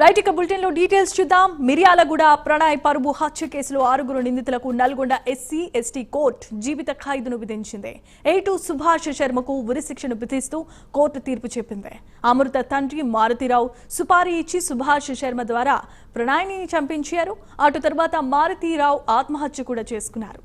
Right ఇక బులెటిన్లో details చూద్దాం. మిర్యాలగూడ ప్రణయ్ పరుబు హత్య కేసులో ఆరుగురు నిందితులకు నల్గొండ ఎస్సీ ఎస్టీ కోర్టు జీవిత ఖైదును విధించింది. ఏటు సుభాష్ శర్మకు ఉరిశిక్షను విధిస్తూ కోర్టు తీర్పు చెప్పింది. అమృత తండ్రి మారుతిరావు సుపారీ ఇచ్చి సుభాష్ శర్మ ద్వారా ప్రణయ్ని చంపించారు. అటు తర్వాత మారుతీరావు ఆత్మహత్య కూడా చేసుకున్నారు.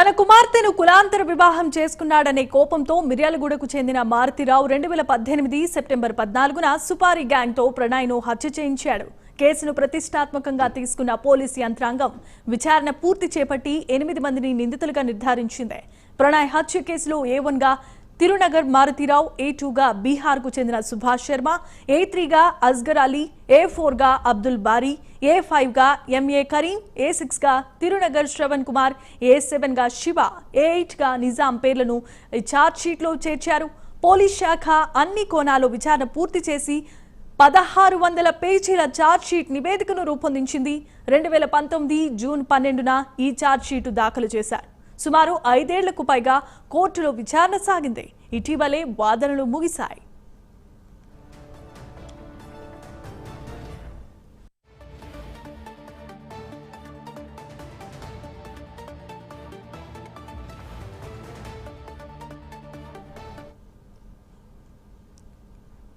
తన కుమార్తెను కులాంతర వివాహం చేసుకున్నాడనే కోపంతో మిర్యాలగూడకు చెందిన మారుతిరావు రెండు వేల పద్దెనిమిది సెప్టెంబర్ పద్నాలుగున సుపారీ గ్యాంగ్తో ప్రణయ్ను హత్య చేయించాడు. కేసును ప్రతిష్టాత్మకంగా తీసుకున్న పోలీసు యంత్రాంగం విచారణ పూర్తి చేపట్టి ఎనిమిది మందిని నిందితులుగా నిర్ధారించింది. ప్రణయ్ హత్య కేసులో ఏ వన్గా తిరునగర్ మారుతిరావు ఏ టూగా బీహార్కు చెందిన సుభాష్ శర్మ ఏ త్రీగా అస్గర్ అలీ ఏ ఫోర్గా అబ్దుల్ బారీ ఏ ఫైవ్గా ఎంఏ కరీం ఏ సిక్స్గా తిరునగర్ శ్రవణ్ కుమార్ ఏ సెవెన్గా శివ ఏ ఎయిట్గా నిజాం పేర్లను ఈ షీట్లో చేర్చారు. పోలీస్ శాఖ అన్ని కోణాలు విచారణ పూర్తి చేసి పదహారు వందల పేజీల ఛార్జ్ షీట్ నివేదికను రూపొందించింది. రెండు వేల పంతొమ్మిది జూన్ పన్నెండున ఈ ఛార్జ్ షీటు దాఖలు చేశారు. సుమారు ఐదేళ్ళకు పైగా కోర్టులో విచారణ సాగింది. ఇటీవలే వాదనలు ముగిశాయి.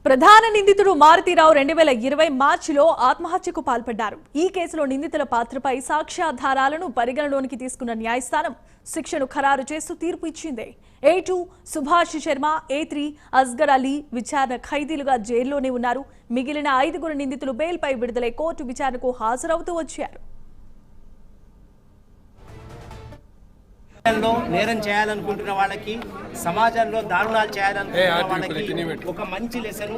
ప్రధాన నిందితుడు మారుతీరావు రెండు వేల ఇరవై మార్చిలో ఆత్మహత్యకు పాల్పడ్డారు. ఈ కేసులో నిందితుల పాత్రపై సాక్ష్యాధారాలను పరిగణలోనికి తీసుకున్న న్యాయస్థానం శిక్షను ఖరారు చేస్తూ తీర్పు ఇచ్చింది. A two Subhash Sharma A three Asgar Ali విచారణ ఖైదీలుగా జైల్లోనే ఉన్నారు. మిగిలిన ఐదుగురు నిందితులు బెయిల్పై విడుదలై కోర్టు విచారణకు హాజరవుతూ వచ్చారు. సమాజంలో నేరం చేయాలనుకుంటున్న వాళ్ళకి సమాజంలో దారుణాలు చేయాలనుకుంటున్న వాళ్ళకి ఒక మంచి లెసన్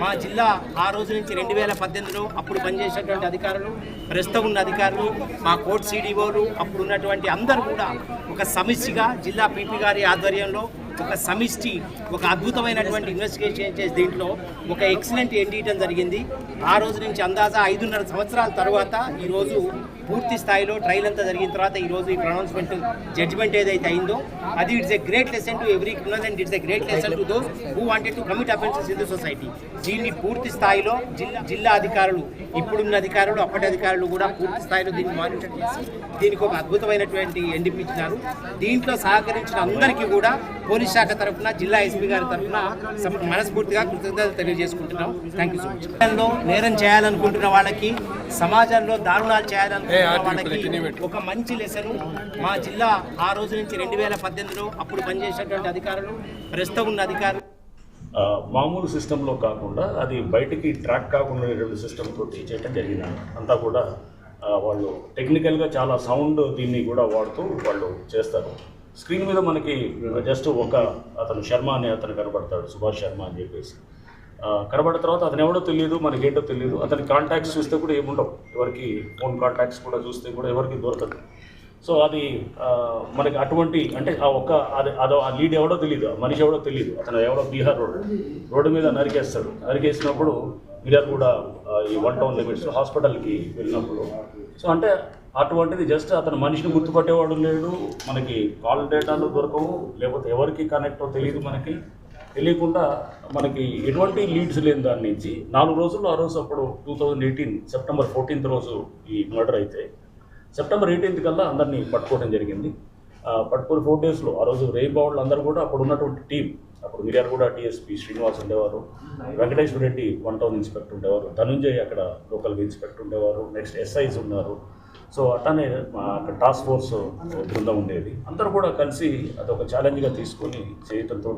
మా జిల్లా ఆ రోజు నుంచి రెండు వేల పద్దెనిమిదిలో అప్పుడు పనిచేసేటువంటి అధికారులు ప్రస్తుతం ఉన్న అధికారులు మా కోర్టు సిడిఓలు అప్పుడు ఉన్నటువంటి అందరూ కూడా ఒక సమిష్టిగా జిల్లా పీపీ గారి ఆధ్వర్యంలో ఒక సమిష్టి ఒక అద్భుతమైనటువంటి ఇన్వెస్టిగేషన్ చేసి దీంట్లో ఒక ఎక్సలెంట్ ఎండియటం జరిగింది. ఆ రోజు నుంచి అందాజా ఐదున్నర సంవత్సరాల తర్వాత ఈరోజు పూర్తి స్థాయిలో ట్రయల్ అంతా జరిగిన తర్వాత ఈ రోజు ఈ ప్రొనౌన్స్మెంట్ జడ్జ్మెంట్ ఏదైతే అయిందో అది it's a great lesson to every criminal and it's a great lesson to those who wanted to commit offences in the society దీన్ని పూర్తి స్థాయిలో జిల్లా జిల్లా అధికారులు ఇప్పుడున్న అధికారులు అప్పటి అధికారులు కూడా పూర్తి స్థాయిలో దీన్ని మానిటర్ చేసి దీనికి ఒక అద్భుతమైనటువంటి ఎండిపించినారు దీంట్లో సహకరించిన అందరికీ కూడా పోలీస్ శాఖ తరఫున జిల్లా ఎస్పీ గారి తరఫున మనస్ఫూర్తిగా కృతజ్ఞతలు తెలియజేసుకుంటున్నాం. థ్యాంక్ యూ సో మచ్ నేరం చేయాలనుకుంటున్న వాళ్ళకి సమాజంలో దారుణాలు చేయాలనుకుంటున్న వాళ్ళకి ఒక మంచి లెసన్ మా జిల్లా ఆ రోజు నుంచి రెండు వేల పద్దెనిమిదిలో అప్పుడు పనిచేసేటువంటి అధికారులు ప్రస్తుతం ఉన్న అధికారులు. మామూలు సిస్టంలో కాకుండా అది బయటికి ట్రాక్ కాకుండా ఉండేటువంటి సిస్టమ్ తోటి చేయటం జరిగింది. అంతా కూడా వాళ్ళు టెక్నికల్గా చాలా సౌండ్ దీన్ని కూడా వాడుతూ వాళ్ళు చేస్తారు. స్క్రీన్ మీద మనకి జస్ట్ ఒక అతను శర్మ అనే అతను కనబడతాడు సుభాష్ శర్మ అని చెప్పేసి. కనబడిన తర్వాత అతను ఎవడో తెలియదు మనకేంటో తెలియదు అతని కాంటాక్ట్స్ చూస్తే కూడా ఏముండవు. ఎవరికి ఫోన్ కాంటాక్ట్స్ కూడా చూస్తే కూడా ఎవరికి దొరకదు. సో అది మనకి అటువంటి అంటే ఆ ఒక్క అది అదో ఆ లీడ్ ఎవడో తెలియదు ఆ మనిషి ఎవడో తెలియదు అతను ఎవడో బీహార్ రోడ్ రోడ్డు మీద నరికేస్తాడు. నరికేసినప్పుడు మిర్యాల కూడా ఈ వన్ టౌన్ లిమిట్స్ హాస్పిటల్కి వెళ్ళినప్పుడు. సో అంటే అటువంటిది జస్ట్ అతను మనిషిని గుర్తుపట్టేవాడు లేడు మనకి కాల్ డేటాలు దొరకవు లేకపోతే ఎవరికి కనెక్ట్ తెలియదు మనకి. తెలియకుండా మనకి ఎటువంటి లీడ్స్ లేని దాని నుంచి నాలుగు రోజుల్లో ఆ రోజు అప్పుడు two thousand eighteen September fourteenth రోజు ఈ మర్డర్ అయితే సెప్టెంబర్ ఎయిటీన్త్ కల్లా అందరినీ పట్టుకోవడం జరిగింది. పట్టుకుని ఫోర్ డేస్లో ఆ రోజు రెయిన్బో అందరూ కూడా అప్పుడు ఉన్నటువంటి టీం అప్పుడు మిర్యాల కూడా డిఎస్పీ శ్రీనివాస్ ఉండేవారు Venkateswara Reddy one town inspector ఉండేవారు ధనుంజయ్ అక్కడ లోకల్గా ఇన్స్పెక్టర్ ఉండేవారు నెక్స్ట్ ఎస్ఐస్ ఉన్నారు. సో అట్లానే అక్కడ టాస్క్ ఫోర్స్ బృందం ఉండేది. అందరూ కూడా కలిసి అది ఒక ఛాలెంజ్గా తీసుకొని చేయటంతో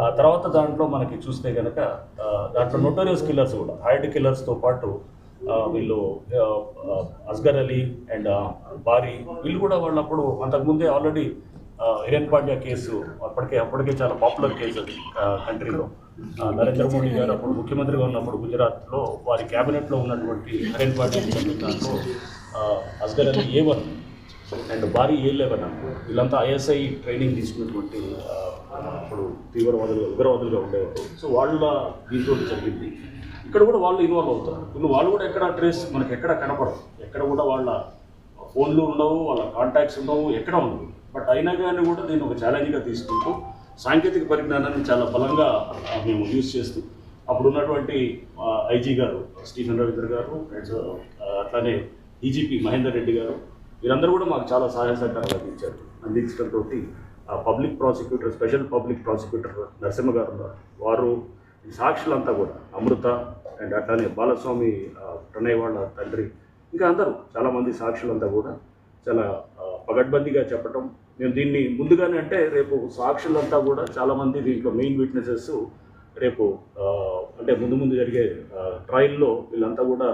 ఆ తర్వాత దాంట్లో మనకి చూస్తే కనుక దాంట్లో నోటోరియస్ కిల్లర్స్ కూడా హైడ్ కిల్లర్స్తో పాటు వీళ్ళు అస్గర్ అలీ అండ్ బారీ వీళ్ళు కూడా వాళ్ళు అప్పుడు అంతకుముందే ఆల్రెడీ హిరేన్ పాండ్యా కేసు అప్పటికే అప్పటికే చాలా పాపులర్ కేసు అది కంట్రీలో. నరేంద్ర మోడీ గారు అప్పుడు ముఖ్యమంత్రిగా ఉన్నప్పుడు గుజరాత్లో వారి క్యాబినెట్లో ఉన్నటువంటి హిరేన్ పాండ్యా దాంట్లో Asgar Ali A one and భారీ ఏ లెవెన్ వీళ్ళంతా ఐఎస్ఐ ట్రైనింగ్ తీసుకున్నటువంటి అప్పుడు తీవ్రవాదులుగా ఉగ్రవాదులుగా ఉండేవారు. సో వాళ్ళ దీంతో జరిగింది. ఇక్కడ కూడా వాళ్ళు ఇన్వాల్వ్ అవుతారు ఇప్పుడు వాళ్ళు కూడా ఎక్కడ ట్రేస్ మనకి ఎక్కడ కనపడదు ఎక్కడ కూడా వాళ్ళ ఫోన్లు ఉండవు వాళ్ళ కాంటాక్ట్స్ ఉండవు ఎక్కడ ఉండవు. బట్ అయినా కానీ కూడా దీన్ని ఒక ఛాలెంజ్గా తీసుకుంటూ సాంకేతిక పరిజ్ఞానాన్ని చాలా బలంగా మేము యూజ్ చేస్తూ అప్పుడు ఉన్నటువంటి ఐజీ గారు స్టీఫెన్ రవీంద్ర గారు అండ్ అట్లానే ఈజీపీ మహేందర్ రెడ్డి గారు వీరందరూ కూడా మాకు చాలా సహాయ సహకారాలు అందించారు. అందించడంతో public prosecutor special public prosecutor Narasimha garu ఉన్నారు. వారు సాక్షులంతా కూడా అమృత అండ్ అట్లానే బాలస్వామి ప్రణయ్ వాళ్ళ తండ్రి ఇంకా అందరూ చాలామంది సాక్షులంతా కూడా చాలా పగడ్బందీగా చెప్పటం మేము దీన్ని ముందుగానే అంటే రేపు సాక్షులంతా కూడా చాలామంది దీంట్లో మెయిన్ విట్నెసెస్ రేపు అంటే ముందు ముందు జరిగే ట్రయల్లో వీళ్ళంతా కూడా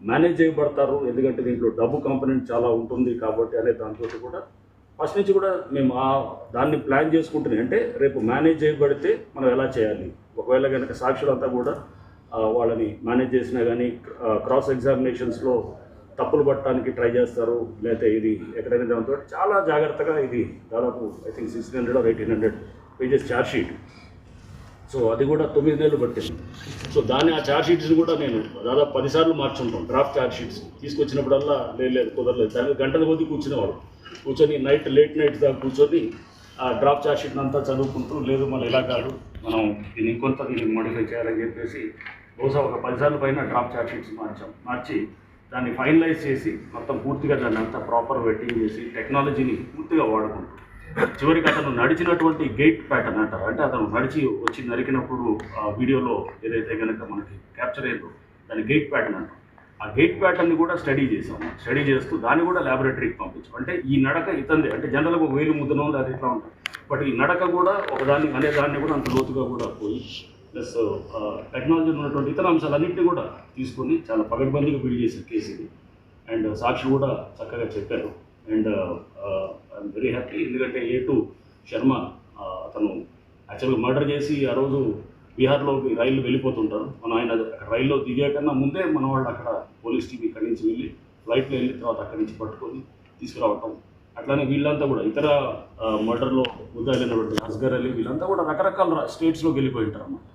మేనేజ్ చేయబడతారు. ఎందుకంటే దీంట్లో డబ్బు కాంపనెంట్ చాలా ఉంటుంది కాబట్టి అనే దాంతో కూడా ఫస్ట్ నుంచి కూడా మేము ఆ దాన్ని ప్లాన్ చేసుకుంటున్నాం అంటే రేపు మేనేజ్ చేయబడితే మనం ఎలా చేయాలి? ఒకవేళ కనుక సాక్షులంతా కూడా వాళ్ళని మేనేజ్ చేసినా కానీ క్రాస్ ఎగ్జామినేషన్స్లో తప్పులు పట్టడానికి ట్రై చేస్తారు. లేకపోతే ఇది ఎక్కడైనా దాంతో చాలా జాగ్రత్తగా ఇది దాదాపు I think sixteen hundred or eighteen hundred pages charge sheet so అది కూడా తొమ్మిది నెలలు పట్టింది. సో దాన్ని ఆ ఛార్జ్ షీట్స్ని కూడా నేను దాదాపు పదిసార్లు మార్చుంటాం. డ్రాఫ్ట్ ఛార్జ్ షీట్స్ తీసుకొచ్చినప్పుడల్లా లేదు లేదు కుదరలేదు. దానికి గంటల కొద్ది కూర్చునేవాడు కూర్చొని నైట్ లేట్ నైట్ దాకా కూర్చొని ఆ డ్రాఫ్ట్ ఛార్జ్ షీట్ అంతా చదువుకుంటూ లేదు మళ్ళీ ఇలా కాదు మనం దీన్ని ఇంకొంత దీన్ని మోడిఫై చేయాలని చెప్పేసి బహుశా ఒక పదిసార్లు పైన డ్రాఫ్ట్ ఛార్జ్ షీట్స్ మార్చాం. మార్చి దాన్ని ఫైనలైజ్ చేసి మొత్తం పూర్తిగా దాన్ని అంతా ప్రాపర్ వెట్టింగ్ చేసి టెక్నాలజీని పూర్తిగా వాడుకుంటూ. చివరికి అతను నడిచినటువంటి గేట్ ప్యాటర్న్ అంటారు. అంటే అతను నడిచి వచ్చి నరికినప్పుడు ఆ వీడియోలో ఏదైతే కనుక మనకి క్యాప్చర్ అయ్యిందో దాని గేట్ ప్యాటర్న్ అంటాం. ఆ గేట్ ప్యాటర్న్ని కూడా స్టడీ చేసాం స్టడీ చేస్తూ దాన్ని కూడా ల్యాబొరేటరీకి పంపించాం. అంటే ఈ నడక ఇతందే. అంటే జనరల్గా ఒక వేలు ముద్దనో లేదా ఇట్లా ఉంటాం బట్ ఈ నడక కూడా ఒకదాన్ని అనే దాన్ని కూడా అంత లోతుగా కూడా పోయి ప్లస్ టెక్నాలజీ ఉన్నటువంటి ఇతర అంశాలన్నింటినీ కూడా తీసుకొని చాలా పగడ్బందీగా బిల్డ్ చేశారు కేసు ఇది అండ్ సాక్షి కూడా చక్కగా చెప్పారు. అండ్ ఐఎమ్ వెరీ హ్యాపీ ఎందుకంటే ఏ టూ శర్మ అతను యాక్చువల్గా మర్డర్ చేసి ఆ రోజు బీహార్లోకి రైలు వెళ్ళిపోతుంటారు. మన ఆయన అక్కడ రైల్లో దిగేకన్నా ముందే మన వాళ్ళు అక్కడ పోలీస్ టీం ఇక్కడి నుంచి వెళ్ళి ఫ్లైట్లో వెళ్ళిన తర్వాత అక్కడి నుంచి పట్టుకొని తీసుకురావటం. అట్లానే వీళ్ళంతా కూడా ఇతర మర్డర్లో ముద్దాయినటువంటి అస్గర్ అలీ వీళ్ళంతా కూడా రకరకాల స్టేట్స్లోకి వెళ్ళిపోయి ఉంటారు అన్నమాట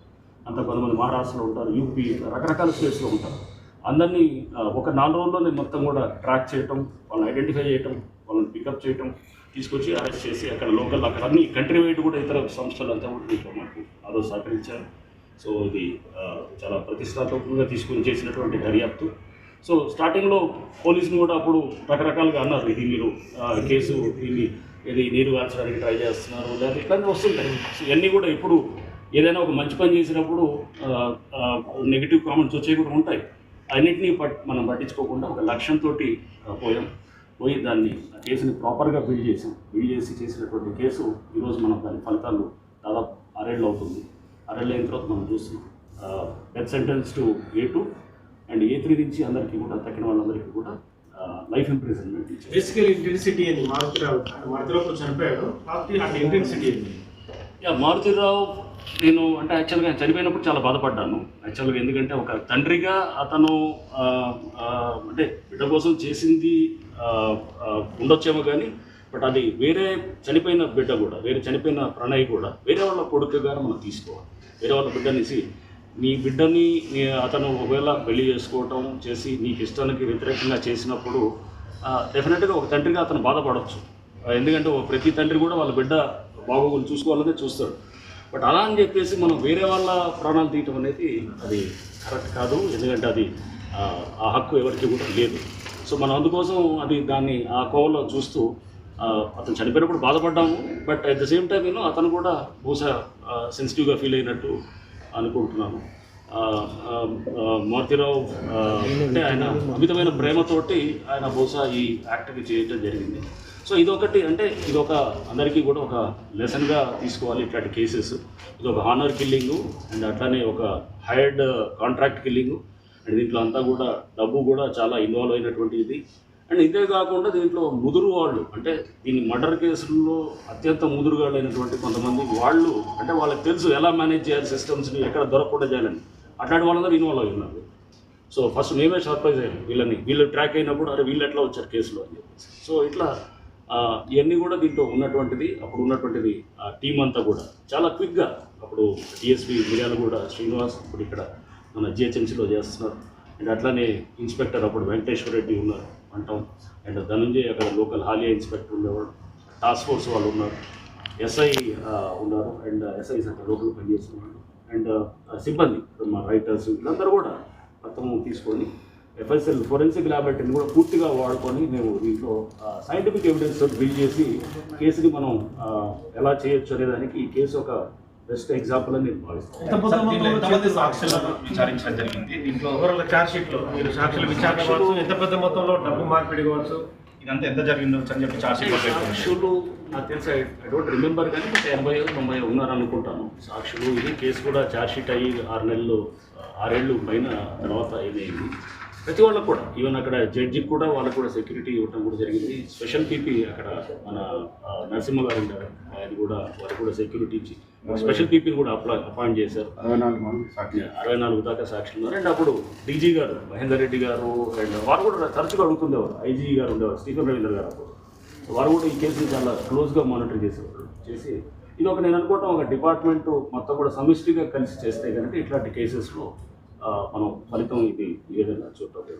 అంత కొంతమంది మహారాష్ట్రలో ఉంటారు యూపీ రకరకాల స్టేట్స్లో ఉంటారు. అందరినీ ఒక నాలుగు రోజుల్లోనే మొత్తం కూడా ట్రాక్ చేయటం వాళ్ళని ఐడెంటిఫై చేయటం వాళ్ళని పికప్ చేయటం తీసుకొచ్చి అరెస్ట్ చేసి అక్కడ లోకల్ అక్కడ అన్ని కంట్రీ వైడ్ కూడా ఇతర సంస్థలు అంతా కూడా దీంట్లో మాకు ఆ సహకరించారు. సో ఇది చాలా ప్రతిష్టాత్మకంగా తీసుకుని చేసినటువంటి దర్యాప్తు. సో స్టార్టింగ్లో పోలీసులు కూడా అప్పుడు రకరకాలుగా అన్నారు ఇది మీరు కేసు దీన్ని ఇది నీరు కాల్చడానికి ట్రై చేస్తున్నారు లేదా ఇట్లాంటివి వస్తుంటాయి. సో ఇవన్నీ కూడా ఇప్పుడు ఏదైనా ఒక మంచి పని చేసినప్పుడు నెగిటివ్ కామెంట్స్ వచ్చేవి కూడా ఉంటాయి. అన్నింటినీ పట్ మనం పట్టించుకోకుండా ఒక లక్ష్యంతో పోయాం. పోయి దాన్ని ఆ కేసుని ప్రాపర్గా బిల్డ్ చేసాం. బిల్డ్ చేసి చేసినటువంటి కేసు ఈరోజు మనం దాని ఫలితాలు దాదాపు ఆరేళ్ళు అవుతుంది. ఆరేళ్ళు అయిన తర్వాత మనం చూస్తున్నాం. Death sentence to A two and A three నుంచి అందరికీ కూడా తక్కిన వాళ్ళందరికీ కూడా లైఫ్ ఇంప్రిజన్మెంట్ ఫిజికల్ ఇంటెన్సిటీ అని మారుతిరావు మారుతిరావు చనిపోయాడు. అంటే ఇంటెన్సిటీ యా మారుతిరావు నేను అంటే యాక్చువల్గా ఆయన చనిపోయినప్పుడు చాలా బాధపడ్డాను. యాక్చువల్గా ఎందుకంటే ఒక తండ్రిగా అతను అంటే బిడ్డ కోసం చేసింది ఉండొచ్చేమో కానీ బట్ అది వేరే చనిపోయిన బిడ్డ కూడా వేరే చనిపోయిన ప్రణయ్ కూడా వేరే వాళ్ళ కొడుకుగా మనం తీసుకోవాలి. వేరే వాళ్ళ బిడ్డనిసి నీ బిడ్డని అతను ఒకవేళ పెళ్ళి చేసుకోవటం చేసి నీకు ఇష్టానికి వ్యతిరేకంగా చేసినప్పుడు డెఫినెట్గా ఒక తండ్రిగా అతను బాధపడవచ్చు ఎందుకంటే ప్రతి తండ్రి కూడా వాళ్ళ బిడ్డ బాగోగులు చూసుకోవాలనే చూస్తాడు. బట్ అలా అని చెప్పేసి మనం వేరే వాళ్ళ ప్రాణాలు తీయటం అనేది అది కరెక్ట్ కాదు. ఎందుకంటే అది ఆ, హక్కు ఎవరికి కూడా లేదు. సో మనం అందుకోసం అది దాన్ని ఆ కోవలో చూస్తూ అతను చనిపోయినప్పుడు బాధపడ్డాము. But at the same time నేను అతను కూడా బహుశా సెన్సిటివ్గా ఫీల్ అయినట్టు అనుకుంటున్నాను మారుతిరావు అంటే ఆయన అమితమైన ప్రేమతోటి ఆయన బహుశా ఈ యాక్ట్ని చేయడం జరిగింది. సో ఇదొకటి అంటే ఇది ఒక అందరికీ కూడా ఒక లెసన్గా తీసుకోవాలి ఇట్లాంటి కేసెస్ ఇది ఒక హానర్ కిల్లింగ్ అండ్ అట్లానే ఒక హైర్డ్ కాంట్రాక్ట్ కిల్లింగ్ అండ్ దీంట్లో అంతా కూడా డబ్బు కూడా చాలా ఇన్వాల్వ్ అయినటువంటి ఇది. అండ్ ఇదే కాకుండా దీంట్లో ముదురు వాళ్ళు అంటే దీని మర్డర్ కేసుల్లో అత్యంత ముదురుగాళ్ళైనటువంటి కొంతమంది వాళ్ళు అంటే వాళ్ళకి తెలుసు ఎలా మేనేజ్ చేయాలి సిస్టమ్స్ని ఎక్కడ దొరకకుండా చేయాలని. అట్లాంటి వాళ్ళందరూ ఇన్వాల్వ్ అయి ఉన్నారు. సో ఫస్ట్ మేమే సర్ప్రైజ్ అయ్యాం వీళ్ళని. వీళ్ళు ట్రాక్ అయినప్పుడు అరే వీళ్ళు ఎట్లా వచ్చారు కేసులో అని చెప్పేసి. సో ఇట్లా ఇవన్నీ కూడా దీంట్లో ఉన్నటువంటిది అప్పుడు ఉన్నటువంటిది ఆ టీం అంతా కూడా. చాలా క్విక్గా అప్పుడు డిఎస్పీ మిర్యాల కూడా శ్రీనివాస్ ఇప్పుడు ఇక్కడ మన జిహెచ్ఎంసీలో చేస్తున్నారు. అండ్ అట్లానే ఇన్స్పెక్టర్ అప్పుడు వెంకటేశ్వర రెడ్డి ఉన్నారు అంటాం. అండ్ ధనంజయ్ అక్కడ లోకల్ హాలియా ఇన్స్పెక్టర్ ఉండేవాడు. టాస్క్ ఫోర్స్ వాళ్ళు ఉన్నారు. ఎస్ఐ ఉన్నారు. అండ్ ఎస్ఐ అక్కడ లోకల్ పనిచేసిన అండ్ సిబ్బంది మా రైటర్స్ వీళ్ళందరూ కూడా మొత్తం తీసుకొని ఎఫ్ఎస్ఎల్ ఫోరెన్సిక్ ల్యాబొరేటరీని కూడా పూర్తిగా వాడుకొని మేము దీంట్లో సైంటిఫిక్ ఎవిడెన్స్ బిల్డ్ చేసి కేసుని మనం ఎలా చేయొచ్చు అనే దానికి ఈ కేసు ఒక బెస్ట్ ఎగ్జాంపుల్ అని నేను భావిస్తాను. సాక్షులను విచారించడం జరిగింది? దీంట్లో ఓవరాల్ ఛార్జ్ షీట్లో మీరు సాక్షుల ఎంత పెద్ద మొత్తంలో డబ్బు మార్పిడి కావచ్చు? ఇదంతా ఎంత జరిగిందో అని చెప్పి చార్జ్ సాక్షులు నాకు తెలిసి ఐ డోంట్ రిమెంబర్ కానీ బట్ ఎనభై తొంభై ఉన్నారు అనుకుంటాను సాక్షులు ఇది కేసు కూడా ఛార్జ్ షీట్ అయ్యి ఆరు నెలలు ఆరేళ్ళు పైన తర్వాత ఇదైంది ప్రతి వాళ్ళకు కూడా. ఈవెన్ అక్కడ జడ్జికి కూడా వాళ్ళకు కూడా సెక్యూరిటీ ఇవ్వడం కూడా జరిగింది. స్పెషల్ పీపీ అక్కడ మన నరసింహ గారు ఉంటారు. ఆయన కూడా వారికి కూడా సెక్యూరిటీ ఇచ్చి స్పెషల్ పీపీని కూడా అప్లా అపాయింట్ చేశారు. అరవై నాలుగు దాకా సాక్షులు ఉన్నారు. అండ్ అప్పుడు డీజీ గారు మహేందర్ రెడ్డి గారు అండ్ వారు కూడా తరచుగా అడుగుతుండేవారు. ఐజీ గారు ఉండేవారు స్టీఫెన్ రవీంద్ర గారు అప్పుడు. వారు కూడా ఈ కేసుని చాలా క్లోజ్గా మానిటర్ చేసేవారు. చేసి ఇది ఒక నేను అనుకోవటం ఒక డిపార్ట్మెంట్ మొత్తం కూడా సమిష్టిగా కలిసి చేస్తే కనుక ఇట్లాంటి కేసెస్లో మనం ఫలితం ఇది ఏ విధంగా చూడటం